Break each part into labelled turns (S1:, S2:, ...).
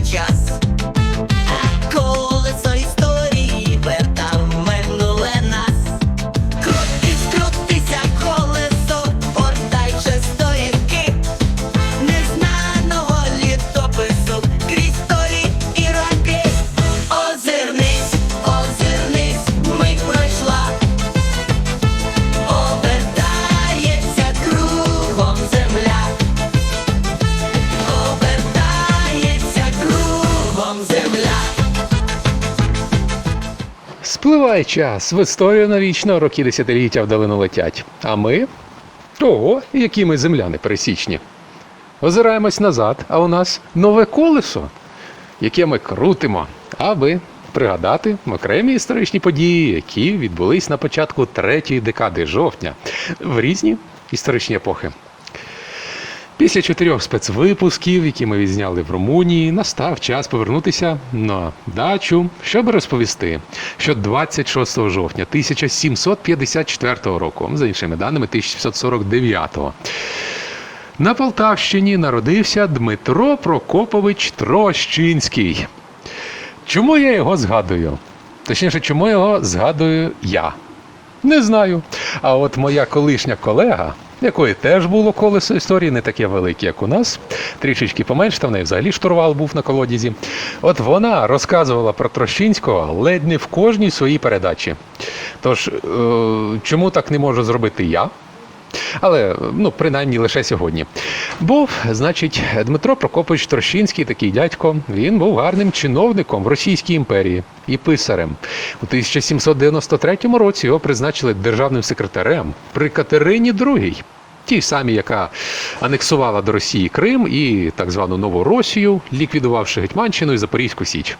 S1: Just.
S2: Спливає час, в історію навічно роки десятиліття вдалину летять. А ми? Ого, які ми земляни пересічні. Озираємось назад, а у нас нове колесо, яке ми крутимо, аби пригадати окремі історичні події, які відбулись на початку третьої декади жовтня в різні історичні епохи. Після чотирьох спецвипусків, які ми відзняли в Румунії, настав час повернутися на дачу, щоб розповісти, що 26 жовтня 1754 року, за іншими даними 1749, на Полтавщині народився Дмитро Прокопович Трощинський. Чому я його згадую? Точніше, чому його згадую я? Не знаю. А от моя колишня колега, якої теж було колесо історії, не таке велике, як у нас, трішечки поменше, та в неї взагалі штурвал був на колодязі. От вона розказувала про Трощинського ледь не в кожній своїй передачі. Тож, е, чому так не можу зробити я? Але ну, принаймні лише сьогодні. Був, значить, Дмитро Прокопович Трощинський, такий дядько. Він був гарним чиновником в Російській імперії і писарем. У 1793 році його призначили державним секретарем при Катерині II. Тій самій, яка анексувала до Росії Крим і так звану Новоросію, ліквідувавши Гетьманщину і Запорізьку Січ.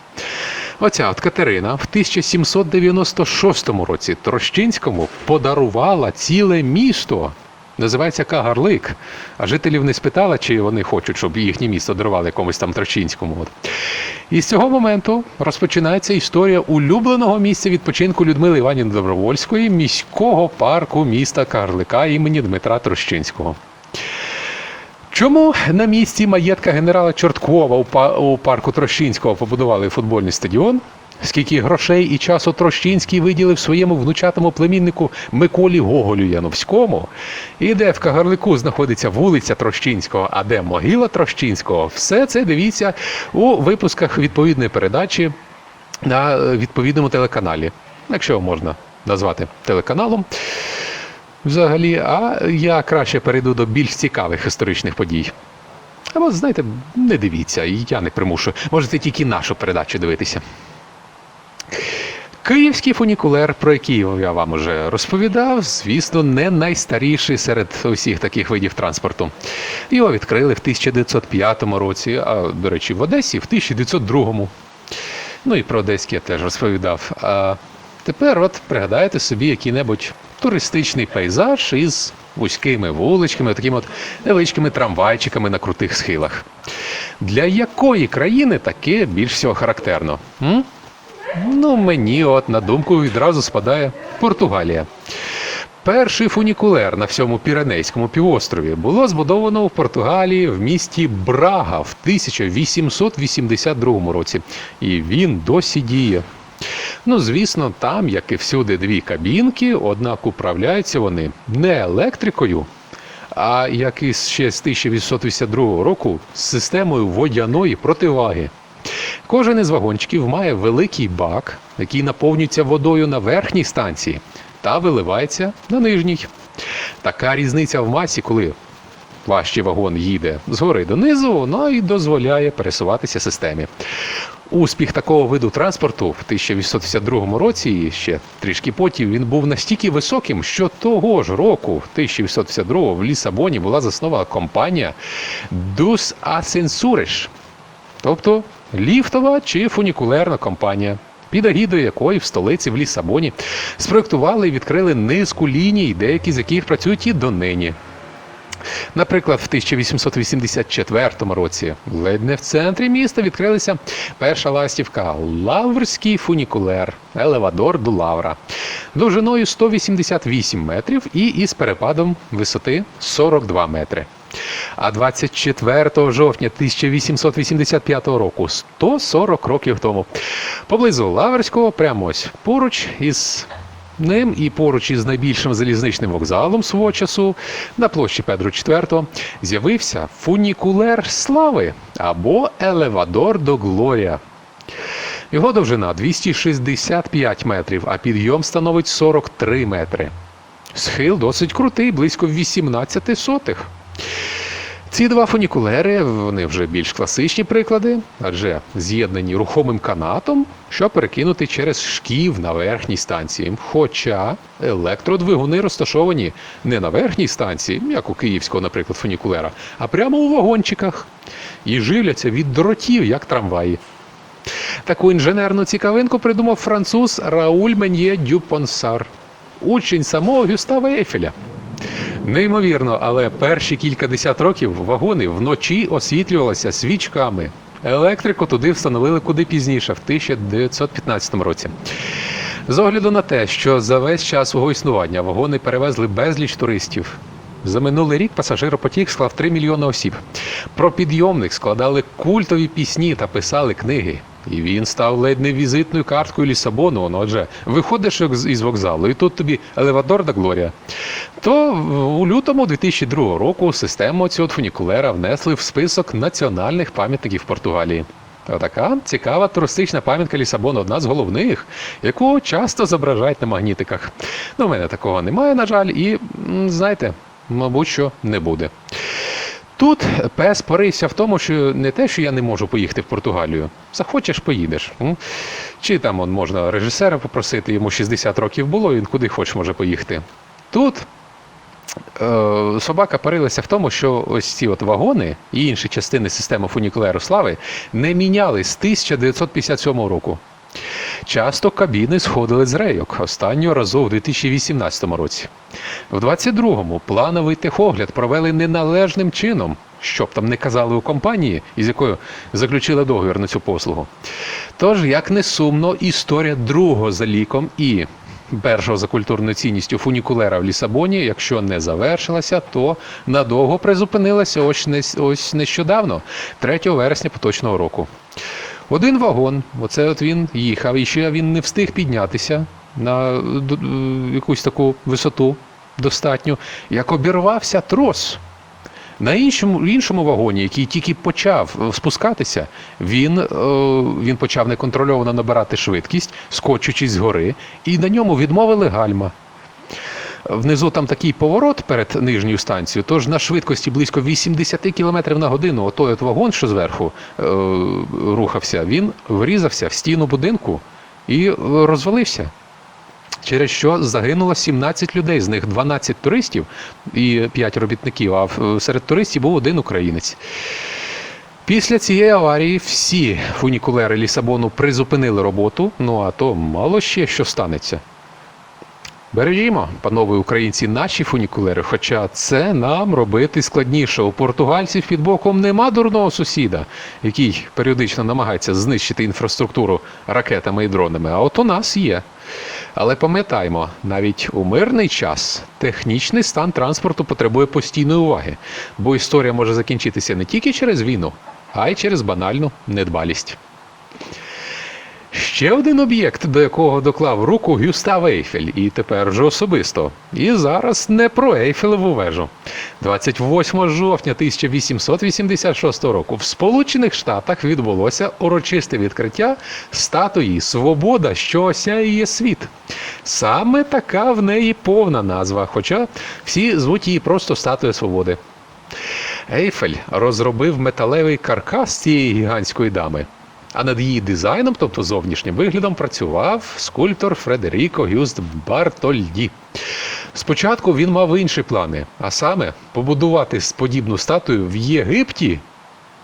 S2: Оця от Катерина в 1796 році Трощинському подарувала ціле місто. Називається Кагарлик. А жителів не спитала, чи вони хочуть, щоб їхнє місто дарували якомусь там Трощинському. І з цього моменту розпочинається історія улюбленого місця відпочинку Людмили Іванівни Добровольської міського парку міста Кагарлика імені Дмитра Трощинського. Чому на місці маєтка генерала Чорткова у парку Трощинського побудували футбольний стадіон? Скільки грошей і часу Трощинський виділив своєму внучатому племіннику Миколі Гоголю Яновському? І де в Кагарлику знаходиться вулиця Трощинського, а де могила Трощинського? Все це дивіться у випусках відповідної передачі на відповідному телеканалі, якщо можна назвати телеканалом взагалі, а я краще перейду до більш цікавих історичних подій. Або, знаєте, не дивіться, я не примушу. Можете тільки нашу передачу дивитися. Київський фунікулер, про який я вам уже розповідав, звісно, не найстаріший серед усіх таких видів транспорту. Його відкрили в 1905 році, а, до речі, в Одесі в 1902. Ну і про Одеський я теж розповідав. А тепер от пригадайте собі який-небудь туристичний пейзаж із вузькими вуличками, такими от невеличкими трамвайчиками на крутих схилах. Для якої країни таке більш всього характерно? М? Ну, мені от на думку відразу спадає Португалія. Перший фунікулер на всьому Піренейському півострові було збудовано в Португалії в місті Брага в 1882 році. І він досі діє. Ну, звісно, там, як і всюди, дві кабінки, однак управляються вони не електрикою, а як і ще з 1882 року з системою водяної противаги. Кожен із вагончиків має великий бак, який наповнюється водою на верхній станції та виливається на нижній. Така різниця в масі, коли важчий вагон їде згори донизу, вона і дозволяє пересуватися системі. Успіх такого виду транспорту в 1852 році і ще трішки потім він був настільки високим, що того ж року, 1852 в Лісабоні, була заснована компанія Дус Ascensures, тобто ліфтова чи фунікулерна компанія. Під агідою якої в столиці в Лісабоні спроектували і відкрили низку ліній, деякі з яких працюють і донині. Наприклад, в 1884 році ледь не в центрі міста відкрилася перша ластівка Лаврський фунікулер, елевадор до Лавра, довжиною 188 метрів і із перепадом висоти 42 метри. А 24 жовтня 1885 року, 140 років тому, поблизу Лаверського, прямо ось поруч із ним і поруч із найбільшим залізничним вокзалом свого часу на площі Петру IV з'явився фунікулер слави або елевадор до Глорія. Його довжина 265 метрів, а підйом становить 43 метри. Схил досить крутий, близько 18 сотих. Ці два фунікулери вони вже більш класичні приклади, адже з'єднані рухомим канатом, що перекинути через шків на верхній станції. Хоча електродвигуни розташовані не на верхній станції, як у київського, наприклад, фунікулера, а прямо у вагончиках і живляться від дротів, як трамваї. Таку інженерну цікавинку придумав француз Рауль Мен'є Дюпонсар, учень самого Гюстава Ейфеля. Неймовірно, але перші кількадесят років вагони вночі освітлювалися свічками. Електрику туди встановили куди пізніше, в 1915 році. З огляду на те, що за весь час свого існування вагони перевезли безліч туристів. За минулий рік пасажиропотік склав 3 мільйони осіб. Про підйомник складали культові пісні та писали книги. І він став ледь не візитною карткою Лісабону. Ну, отже, виходиш із- вокзалу, і тут тобі елевадор да Глорія. То у лютому 2002 року систему цього фунікулера внесли в список національних пам'ятників Португалії. Отака цікава туристична пам'ятка Лісабону, одна з головних, яку часто зображають на магнітиках. Ну, в мене такого немає, на жаль, і знаєте, мабуть, що не буде. Тут пес порився в тому, що не те, що я не можу поїхати в Португалію. Захочеш, поїдеш. Чи там он, можна режисера попросити, йому 60 років було, він куди хочеш може поїхати. Тут е, собака парилася в тому, що ось ці от вагони і інші частини системи фунікулеру слави не міняли з 1957 року. Часто кабіни сходили з рейок останнього разу в 2018 році. В 22-му плановий техогляд провели неналежним чином, щоб там не казали у компанії, із якою заключили договір на цю послугу. Тож, як не сумно, історія другого за ліком і першого за культурною цінністю фунікулера в Лісабоні, якщо не завершилася, то надовго призупинилася ось нещодавно, 3 вересня поточного року. Один вагон, оце от він їхав, і ще він не встиг піднятися на е, якусь таку висоту достатню, як обірвався трос. На іншому, іншому вагоні, який тільки почав е, спускатися, він, е, він почав неконтрольовано набирати швидкість, скочучись з гори, і на ньому відмовили гальма. Внизу там такий поворот перед нижньою станцією, тож на швидкості близько 80 км на годину, отой от вагон, що зверху е, рухався, він врізався в стіну будинку і розвалився. Через що загинуло 17 людей, з них 12 туристів і 5 робітників, а серед туристів був один українець. Після цієї аварії всі фунікулери Лісабону призупинили роботу, ну а то мало ще що станеться. Бережімо, панове українці, наші фунікулери, хоча це нам робити складніше. У португальців під боком нема дурного сусіда, який періодично намагається знищити інфраструктуру ракетами і дронами. А от у нас є. Але пам'ятаймо, навіть у мирний час технічний стан транспорту потребує постійної уваги, бо історія може закінчитися не тільки через війну, а й через банальну недбалість. Ще один об'єкт, до якого доклав руку Гюстав Ейфель, і тепер вже особисто. І зараз не про Ейфелеву вежу. 28 жовтня 1886 року в Сполучених Штатах відбулося урочисте відкриття статуї Свобода, що осяє світ. Саме така в неї повна назва, хоча всі звуть її просто статуя свободи. Ейфель розробив металевий каркас цієї гігантської дами. А над її дизайном, тобто зовнішнім виглядом, працював скульптор Фредеріко Гюст Бартольді. Спочатку він мав інші плани, а саме побудувати подібну статую в Єгипті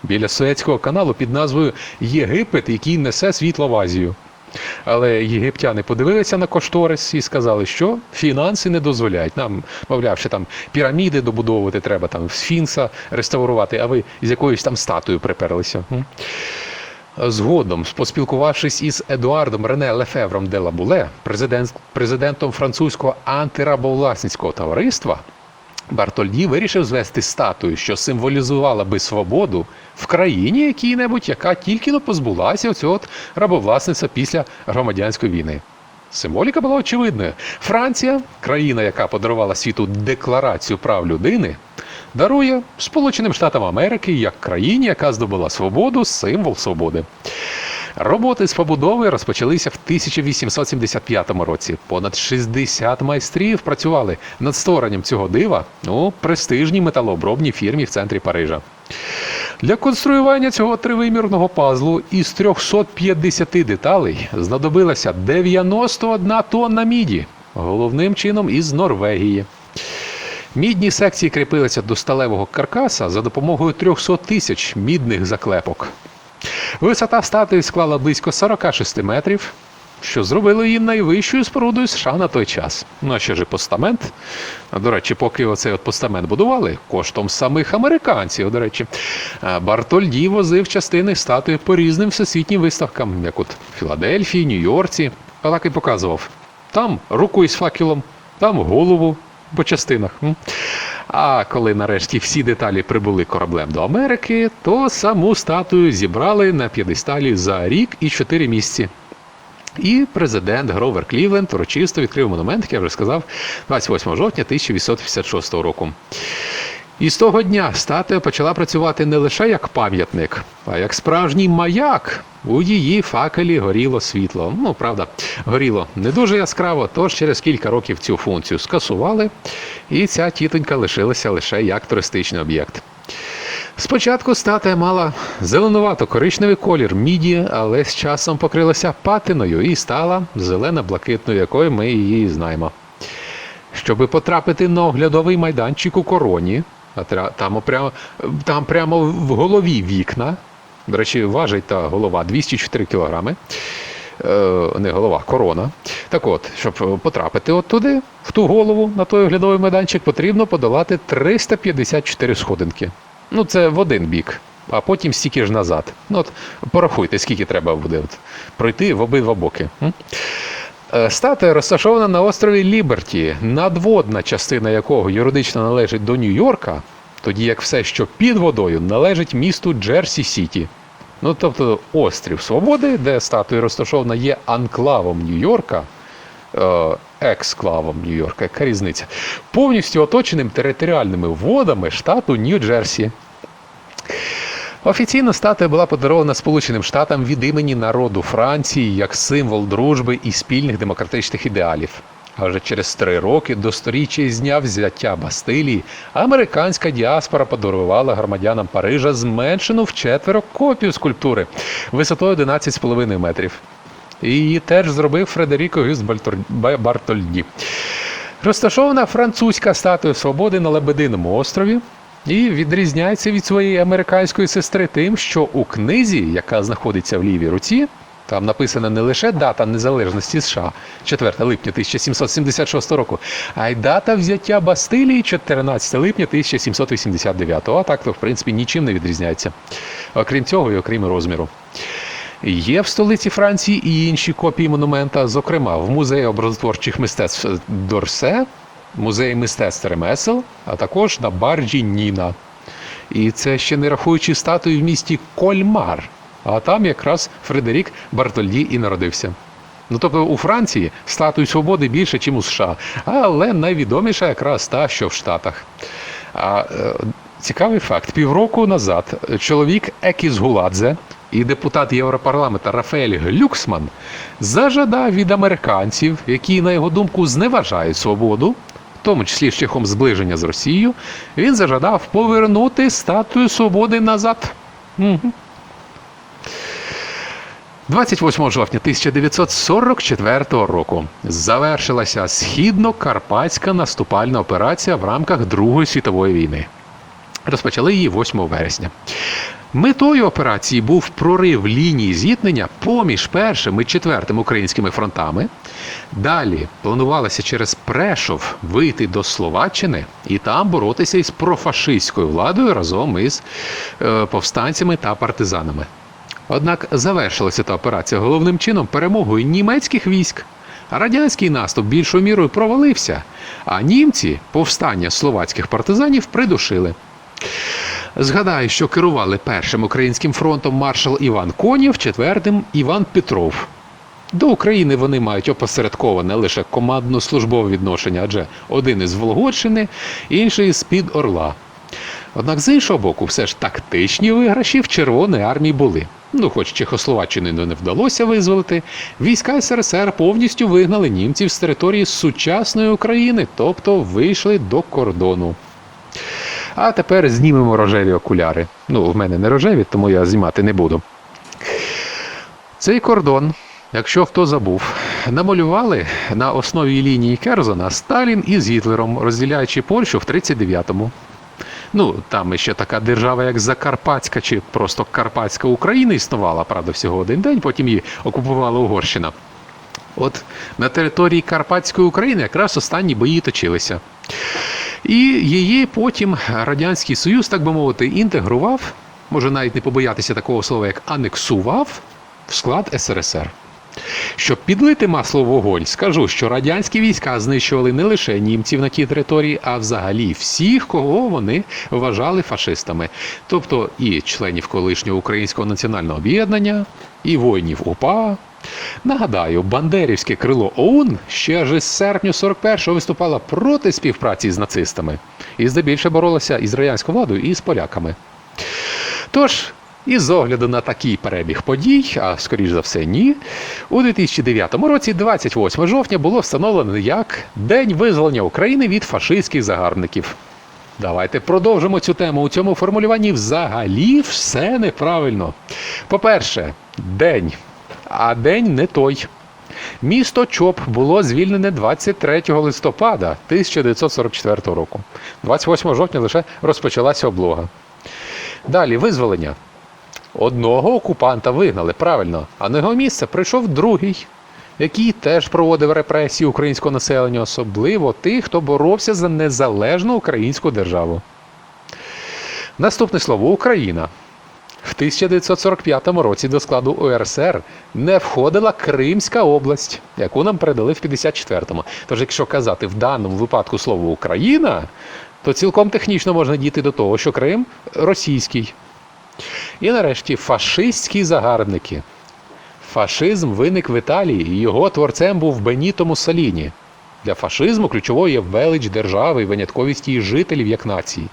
S2: біля Суецького каналу під назвою Єгипет, який несе світло в Азію. Але єгиптяни подивилися на кошторис і сказали, що фінанси не дозволяють. Нам, мовляв, ще там піраміди добудовувати треба, там сфінкса реставрувати, а ви з якоюсь там статуєю приперлися. Згодом, поспілкувавшись із Едуардом Рене Лефевром де Лабуле, президент, президентом французького антирабовласницького товариства, Бартольді вирішив звести статую, що символізувала би свободу в країні якій-небудь, яка тільки но позбулася оцього от рабовласництва після громадянської війни. Символіка була очевидною. Франція, країна, яка подарувала світу декларацію прав людини, дарує Сполученим Штатам Америки як країні, яка здобула свободу, символ свободи. Роботи з побудови розпочалися в 1875 році. Понад 60 майстрів працювали над створенням цього дива у престижній металообробній фірмі в центрі Парижа. Для конструювання цього тривимірного пазлу із 350 деталей знадобилася 91 тонна міді, головним чином із Норвегії. Мідні секції кріпилися до сталевого каркаса за допомогою 300 тисяч мідних заклепок. Висота статуї склала близько 46 метрів, що зробило її найвищою спорудою США на той час. Ну а ще ж постамент. До речі, поки оцей от постамент будували, коштом самих американців, до речі, Бартольді возив частини статуї по різним всесвітнім виставкам, як от Філадельфії, Нью-Йорці. А і показував. Там руку із факелом, там голову по частинах. А коли нарешті всі деталі прибули кораблем до Америки, то саму статую зібрали на п'єдесталі за рік і чотири місяці. І президент Гровер Клівленд урочисто відкрив монумент, як я вже сказав, 28 жовтня 1856 року. І з того дня статуя почала працювати не лише як пам'ятник, а як справжній маяк. У її факелі горіло світло. Ну, правда, горіло не дуже яскраво, тож через кілька років цю функцію скасували, і ця тітонька лишилася лише як туристичний об'єкт. Спочатку статуя мала зеленувато-коричневий колір міді, але з часом покрилася патиною і стала зелено-блакитною, якою ми її знаємо. Щоби потрапити на оглядовий майданчик у короні, там, прямо, там прямо в голові вікна. До речі, важить та голова 204 кілограми. Е, не голова, корона. Так от, щоб потрапити от туди, в ту голову, на той оглядовий майданчик, потрібно подолати 354 сходинки. Ну, це в один бік, а потім стільки ж назад. Ну, от порахуйте, скільки треба буде от, пройти в обидва боки. Е, Статуя розташована на острові Ліберті, надводна частина якого юридично належить до Нью-Йорка, тоді як все, що під водою, належить місту Джерсі Сіті. Ну, тобто острів Свободи, де статуя розташована, є анклавом Нью-Йорка, е, ексклавом Нью-Йорка, яка різниця, повністю оточеним територіальними водами штату Нью-Джерсі. Офіційно статуя була подарована Сполученим Штатам від імені народу Франції як символ дружби і спільних демократичних ідеалів. А вже через три роки до сторіччя з дня взяття Бастилії американська діаспора подарувала громадянам Парижа зменшену вчетверо копію скульптури висотою 11,5 метрів. Її теж зробив Фредеріко Гюс Бальтор- Бартольді. Розташована французька статуя свободи на Лебединому острові і відрізняється від своєї американської сестри тим, що у книзі, яка знаходиться в лівій руці, там написана не лише дата незалежності США 4 липня 1776 року, а й дата взяття Бастилії 14 липня 1789. А так то, в принципі, нічим не відрізняється. Окрім цього і окрім розміру. Є в столиці Франції і інші копії монумента, зокрема в музеї образотворчих мистецтв Дорсе, музеї мистецтв ремесел, а також на барджі Ніна. І це ще не рахуючи статуї в місті Кольмар. А там якраз Фредерік Бартольді і народився. Ну тобто у Франції статуй свободи більше, ніж у США, але найвідоміша якраз та, що в Штатах. А е, цікавий факт: півроку назад чоловік Екіс Гуладзе і депутат Європарламента Рафаель Глюксман зажадав від американців, які, на його думку, зневажають свободу, тому числі шляхом зближення з Росією, він зажадав повернути статую свободи назад. Мгм. 28 жовтня 1944 року завершилася східно-карпатська наступальна операція в рамках Другої світової війни. Розпочали її 8 вересня. Метою операції був прорив лінії зіткнення поміж першим і четвертим українськими фронтами. Далі планувалося через Прешов вийти до Словаччини і там боротися із профашистською владою разом із е, повстанцями та партизанами. Однак завершилася та операція головним чином перемогою німецьких військ. Радянський наступ більшою мірою провалився, а німці повстання словацьких партизанів придушили. Згадаю, що керували першим українським фронтом маршал Іван Конєв, четвертим Іван Петров. До України вони мають опосередковане лише командно-службове відношення, адже один із Вологодщини, інший з під Орла. Однак з іншого боку, все ж тактичні виграші в Червоної армії були. Ну, хоч Чехословаччину не вдалося визволити, війська СРСР повністю вигнали німців з території сучасної України, тобто вийшли до кордону. А тепер знімемо рожеві окуляри. Ну, в мене не рожеві, тому я знімати не буду. Цей кордон, якщо хто забув, намалювали на основі лінії Керзона Сталін із Гітлером, розділяючи Польщу в 39-му. Ну, там ще така держава, як Закарпатська чи просто Карпатська Україна існувала, правда, всього один день, потім її окупувала Угорщина. От на території Карпатської України якраз останні бої точилися. І її потім Радянський Союз, так би мовити, інтегрував, може навіть не побоятися такого слова, як анексував в склад СРСР. Щоб підлити масло в вогонь, скажу, що радянські війська знищували не лише німців на тій території, а взагалі всіх, кого вони вважали фашистами, тобто і членів колишнього українського національного об'єднання, і воїнів УПА. Нагадаю, бандерівське крило ОУН ще аж із серпня 41-го виступало проти співпраці з нацистами і здебільше боролося із радянською владою і з поляками. Тож, і з огляду на такий перебіг подій, а скоріш за все ні, у 2009 році, 28 жовтня, було встановлено як День визволення України від фашистських загарбників. Давайте продовжимо цю тему. У цьому формулюванні взагалі все неправильно. По-перше, день. А день не той. Місто Чоп було звільнене 23 листопада 1944 року. 28 жовтня лише розпочалася облога. Далі визволення. Одного окупанта вигнали правильно, а на його місце прийшов другий, який теж проводив репресії українського населення, особливо тих, хто боровся за незалежну українську державу. Наступне слово Україна. В 1945 році до складу УРСР не входила Кримська область, яку нам передали в 54-му. Тож, якщо казати в даному випадку слово Україна, то цілком технічно можна дійти до того, що Крим російський. І нарешті фашистські загарбники. Фашизм виник в Італії, і його творцем був Беніто Муссоліні. Для фашизму ключовою є велич держави і винятковість її жителів як нації.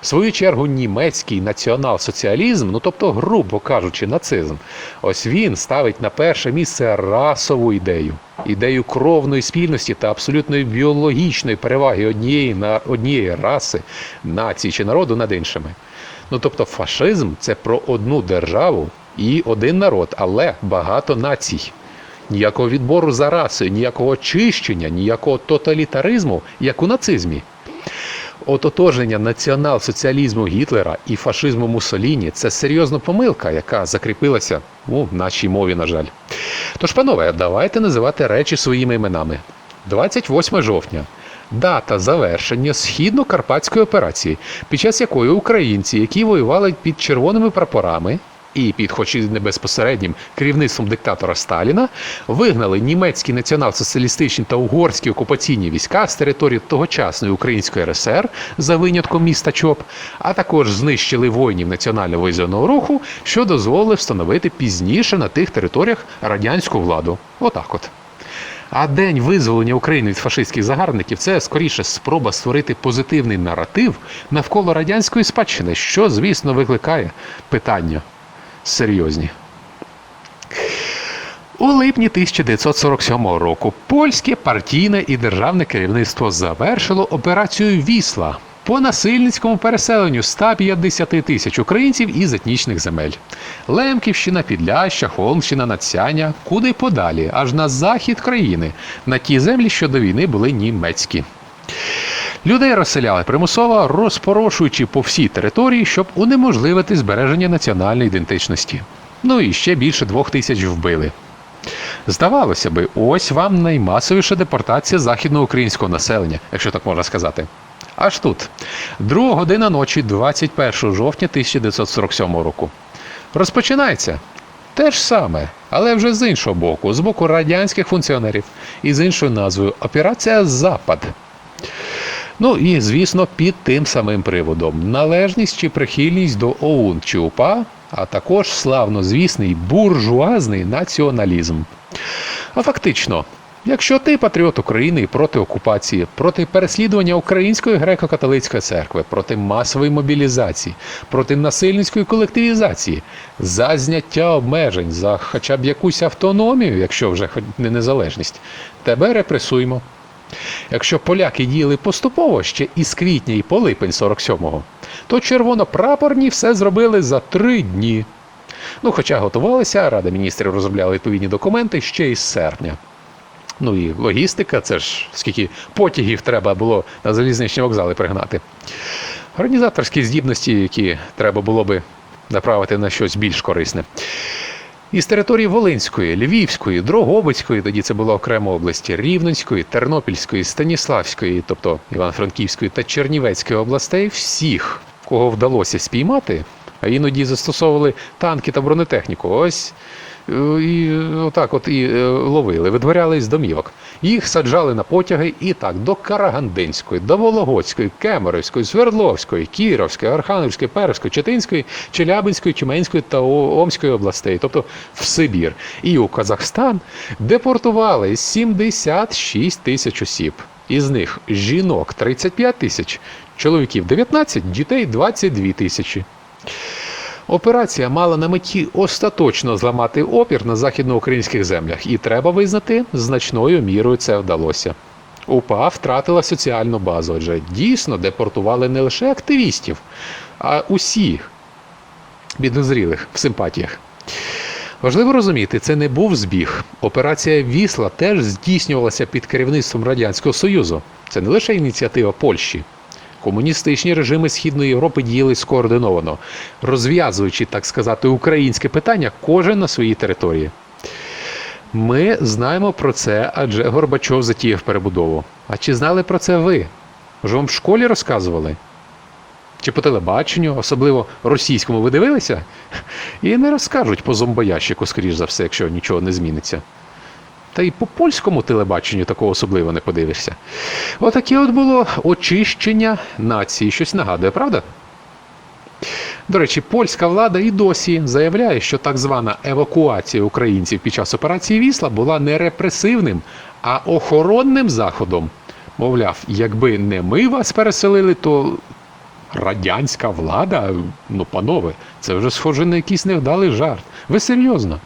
S2: В свою чергу, німецький націонал-соціалізм, ну тобто, грубо кажучи, нацизм, ось він ставить на перше місце расову ідею, ідею кровної спільності та абсолютної біологічної переваги однієї на однієї раси, нації чи народу над іншими. Ну тобто, фашизм це про одну державу і один народ, але багато націй. Ніякого відбору за расою, ніякого очищення, ніякого тоталітаризму, як у нацизмі. Ототожнення націонал-соціалізму Гітлера і фашизму Муссоліні це серйозна помилка, яка закріпилася у нашій мові, на жаль. Тож, панове, давайте називати речі своїми іменами. 28 жовтня. Дата завершення східно-карпатської операції, під час якої українці, які воювали під червоними прапорами і під, хоч і не безпосереднім керівництвом диктатора Сталіна, вигнали німецькі націонал-соціалістичні та угорські окупаційні війська з території тогочасної Української РСР за винятком міста Чоп, а також знищили воїнів національного визвольного руху, що дозволили встановити пізніше на тих територіях радянську владу. Отак от. А день визволення України від фашистських загарбників це скоріше спроба створити позитивний наратив навколо радянської спадщини, що, звісно, викликає питання серйозні. У липні 1947 року польське партійне і державне керівництво завершило операцію Вісла по насильницькому переселенню 150 тисяч українців із етнічних земель. Лемківщина, Підляща, Холмщина, Надсяння, куди подалі, аж на захід країни, на ті землі, що до війни були німецькі. Людей розселяли примусово, розпорошуючи по всій території, щоб унеможливити збереження національної ідентичності. Ну і ще більше двох тисяч вбили. Здавалося би, ось вам наймасовіша депортація західноукраїнського населення, якщо так можна сказати. Аж тут, друга година ночі, 21 жовтня 1947 року. Розпочинається. Те ж саме, але вже з іншого боку, з боку радянських функціонерів і з іншою назвою Операція Запад. Ну і, звісно, під тим самим приводом належність чи прихильність до ОУН чи УПА, а також славнозвісний буржуазний націоналізм. А фактично, якщо ти патріот України проти окупації, проти переслідування Української греко-католицької церкви, проти масової мобілізації, проти насильницької колективізації, за зняття обмежень, за хоча б якусь автономію, якщо вже не незалежність, тебе репресуємо. Якщо поляки діяли поступово ще із квітня і по липень 47-го, то червонопрапорні все зробили за три дні. Ну, хоча готувалися, Рада міністрів розробляла відповідні документи ще із серпня. Ну і логістика, це ж скільки потягів треба було на залізничні вокзали пригнати. Організаторські здібності, які треба було би направити на щось більш корисне. Із території Волинської, Львівської, Дрогобицької, тоді це була окрема області, Рівненської, Тернопільської, Станіславської, тобто Івано-Франківської та Чернівецької областей, всіх, кого вдалося спіймати, а іноді застосовували танки та бронетехніку. Ось е, і отак от і е, ловили, видворяли з домівок. Їх саджали на потяги і так до Карагандинської, до Вологодської, Кемеровської, Свердловської, Кіровської, Архангельської, Перської, Читинської, Челябинської, Тюменської та Омської областей, тобто в Сибір. І у Казахстан депортували 76 тисяч осіб. Із них жінок 35 тисяч, чоловіків 19, дітей 22 тисячі. Операція мала на меті остаточно зламати опір на західноукраїнських землях, і треба визнати, значною мірою це вдалося. УПА втратила соціальну базу, адже дійсно депортували не лише активістів, а усіх підозрілих в симпатіях. Важливо розуміти, це не був збіг. Операція Вісла теж здійснювалася під керівництвом Радянського Союзу. Це не лише ініціатива Польщі. Комуністичні режими Східної Європи діяли скоординовано, розв'язуючи, так сказати, українське питання кожен на своїй території. Ми знаємо про це, адже Горбачов затіяв перебудову. А чи знали про це ви? Може, вам в школі розказували? Чи по телебаченню, особливо російському, ви дивилися? І не розкажуть по зомбоящику, скоріш за все, якщо нічого не зміниться. Та й по польському телебаченню такого особливо не подивишся. Отаке от було очищення нації. Щось нагадує, правда? До речі, польська влада і досі заявляє, що так звана евакуація українців під час операції Вісла була не репресивним, а охоронним заходом. Мовляв, якби не ми вас переселили, то радянська влада, ну, панове, це вже схоже на якийсь невдалий жарт. Ви серйозно?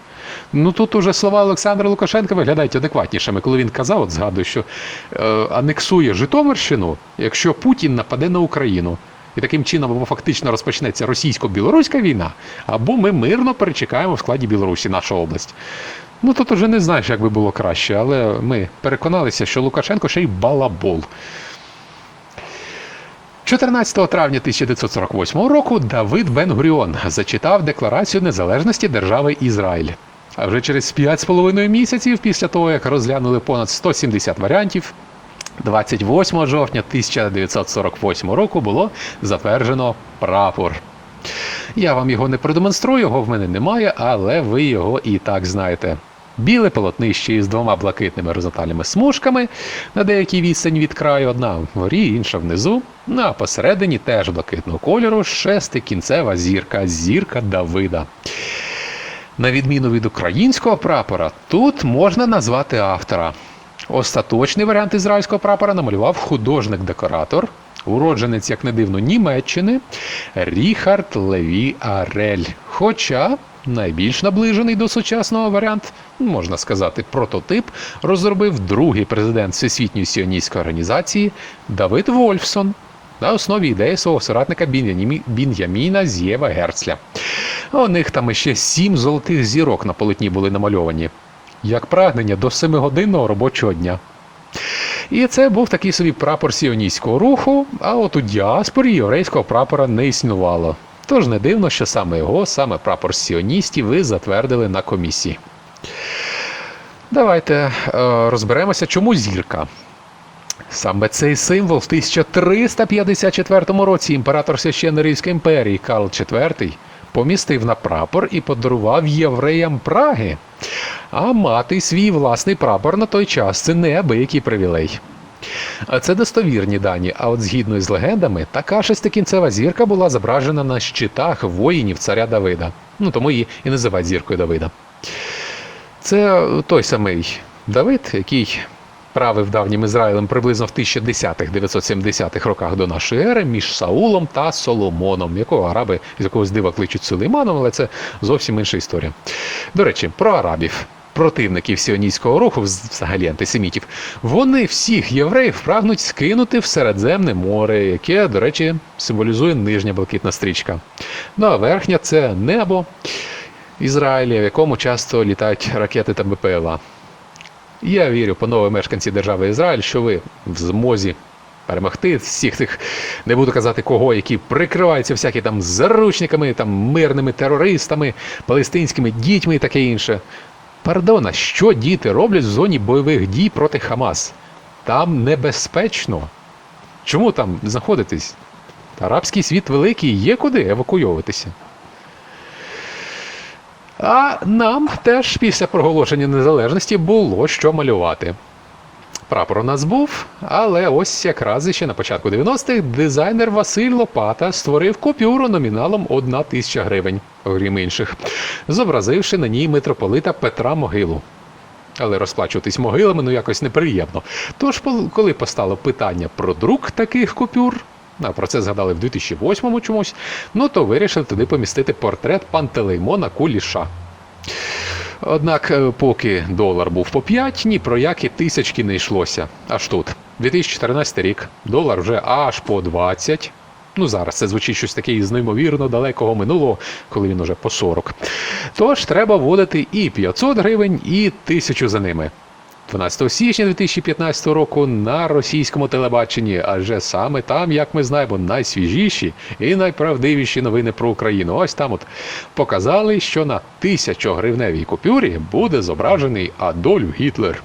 S2: Ну тут уже слова Олександра Лукашенка виглядають адекватнішими, коли він казав, от згадую, що е, анексує Житомирщину, якщо Путін нападе на Україну. І таким чином або фактично розпочнеться російсько-білоруська війна, або ми мирно перечекаємо в складі Білорусі нашу область. Ну тут уже не знаєш, як би було краще, але ми переконалися, що Лукашенко ще й балабол. 14 травня 1948 року Давид Бен-Гуріон зачитав Декларацію незалежності держави Ізраїль. А вже через 5,5 місяців після того, як розглянули понад 170 варіантів, 28 жовтня 1948 року було затверджено прапор. Я вам його не продемонструю, його в мене немає, але ви його і так знаєте. Біле полотнище із двома блакитними горизонтальними смужками на деякій відстані від краю, одна вгорі, інша внизу. Ну а посередині теж блакитного кольору шестикінцева зірка, зірка Давида. На відміну від українського прапора, тут можна назвати автора. Остаточний варіант ізраїльського прапора намалював художник-декоратор, уродженець, як не дивно, Німеччини Ріхард Леві Арель. Хоча найбільш наближений до сучасного варіант, можна сказати, прототип, розробив другий президент Всесвітньої сіоністської організації Давид Вольфсон на основі ідеї свого соратника Бін'ямі- Бін'яміна Зєва Герцля. У них там іще сім золотих зірок на полотні були намальовані, як прагнення до семигодинного робочого дня. І це був такий собі прапор сіоністського руху, а от у діаспорі єврейського прапора не існувало. Тож не дивно, що саме його, саме прапор сіоністів, ви затвердили на комісії. Давайте е, розберемося, чому зірка. Саме цей символ в 1354 році імператор Священної імперії Карл IV помістив на прапор і подарував євреям Праги. А мати свій власний прапор на той час це неабиякий привілей. А Це достовірні дані. А от згідно з легендами, така шестикінцева зірка була зображена на щитах воїнів царя Давида. Ну тому її і називають зіркою Давида. Це той самий Давид, який правив давнім Ізраїлем приблизно в 1010-970-х роках до нашої ери між Саулом та Соломоном, якого араби з якогось дива кличуть Сулейманом, але це зовсім інша історія. До речі, про арабів. Противників сіоністського руху, взагалі антисемітів, вони всіх євреїв прагнуть скинути в Середземне море, яке, до речі, символізує нижня блакитна стрічка. Ну а верхня це небо Ізраїля, в якому часто літають ракети та БПЛА. Я вірю, панове мешканці держави Ізраїль, що ви в змозі перемогти всіх тих, не буду казати кого, які прикриваються всякі там заручниками, там мирними терористами, палестинськими дітьми і таке інше. Пардона, що діти роблять в зоні бойових дій проти Хамас? Там небезпечно. Чому там знаходитись? Арабський світ великий, є куди евакуйовуватися. А нам теж після проголошення незалежності було що малювати. Прапор у нас був, але ось якраз ще на початку 90-х дизайнер Василь Лопата створив купюру номіналом 1 тисяча гривень, окрім інших, зобразивши на ній митрополита Петра Могилу. Але розплачуватись могилами ну якось неприємно. Тож, коли постало питання про друк таких купюр, про це згадали в 2008-му чомусь, ну то вирішили туди помістити портрет Пантелеймона Куліша. Однак, е, поки долар був по 5, ні про які тисячки не йшлося. Аж тут. 2014 рік, долар вже аж по 20. Ну, зараз це звучить щось таке із неймовірно далекого минулого, коли він уже по 40. Тож треба вводити і 500 гривень, і 1000 за ними. 12 січня 2015 року на російському телебаченні, адже саме там, як ми знаємо, найсвіжіші і найправдивіші новини про Україну. Ось там от показали, що на 1000 гривневій купюрі буде зображений Адольф Гітлер.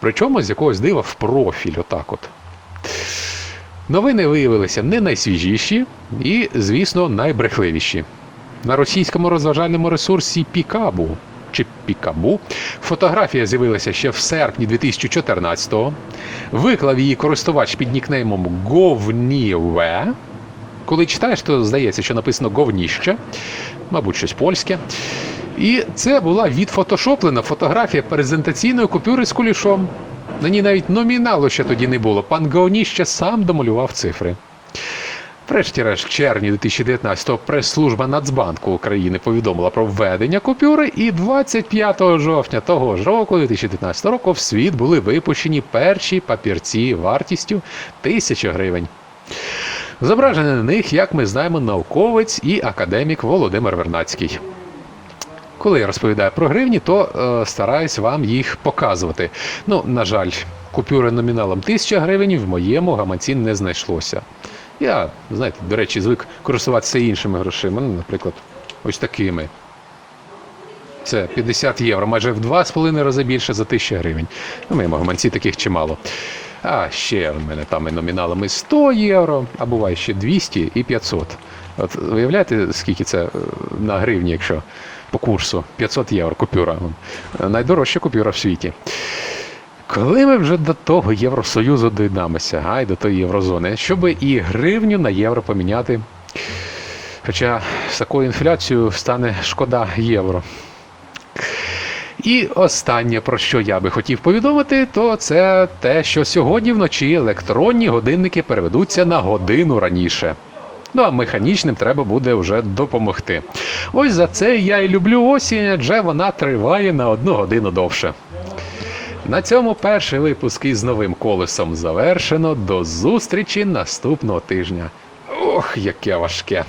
S2: Причому з якогось дива в профіль, отак от. Новини виявилися не найсвіжіші і, звісно, найбрехливіші. На російському розважальному ресурсі Пікабу чи Пікабу фотографія з'явилася ще в серпні 2014-го. Виклав її користувач під нікнеймом Говніве. Коли читаєш, то здається, що написано говніще, мабуть, щось польське. І це була відфотошоплена фотографія презентаційної купюри з кулішом. На ній навіть номіналу ще тоді не було. Пан Говніще сам домалював цифри. Врешті-решт, в червні 2019-го прес-служба Нацбанку України повідомила про введення купюри, і 25 жовтня того ж року, 2019 року, в світ були випущені перші папірці вартістю 1000 гривень. Зображений на них, як ми знаємо, науковець і академік Володимир Вернацький. Коли я розповідаю про гривні, то е, стараюсь вам їх показувати. Ну, на жаль, купюри номіналом 1000 гривень в моєму гаманці не знайшлося. Я, знаєте, до речі, звик користуватися іншими грошима, ну, наприклад, ось такими. Це 50 євро, майже в 2,5 рази більше за 1000 гривень. На моєму гаманці таких чимало. А ще в мене там і номіналами 100 євро, а буває ще 200 і 500. От уявляєте, скільки це е, на гривні, якщо по курсу 500 євро купюра. Найдорожча купюра в світі. Коли ми вже до того Євросоюзу доєднамося, а й до тої єврозони, щоб і гривню на євро поміняти. Хоча з такою інфляцією стане шкода євро. І останнє, про що я би хотів повідомити, то це те, що сьогодні вночі електронні годинники переведуться на годину раніше. Ну а механічним треба буде вже допомогти. Ось за це я і люблю осінь, адже вона триває на одну годину довше. На цьому перший випуск із новим колесом завершено. До зустрічі наступного тижня. Ох, яке важке.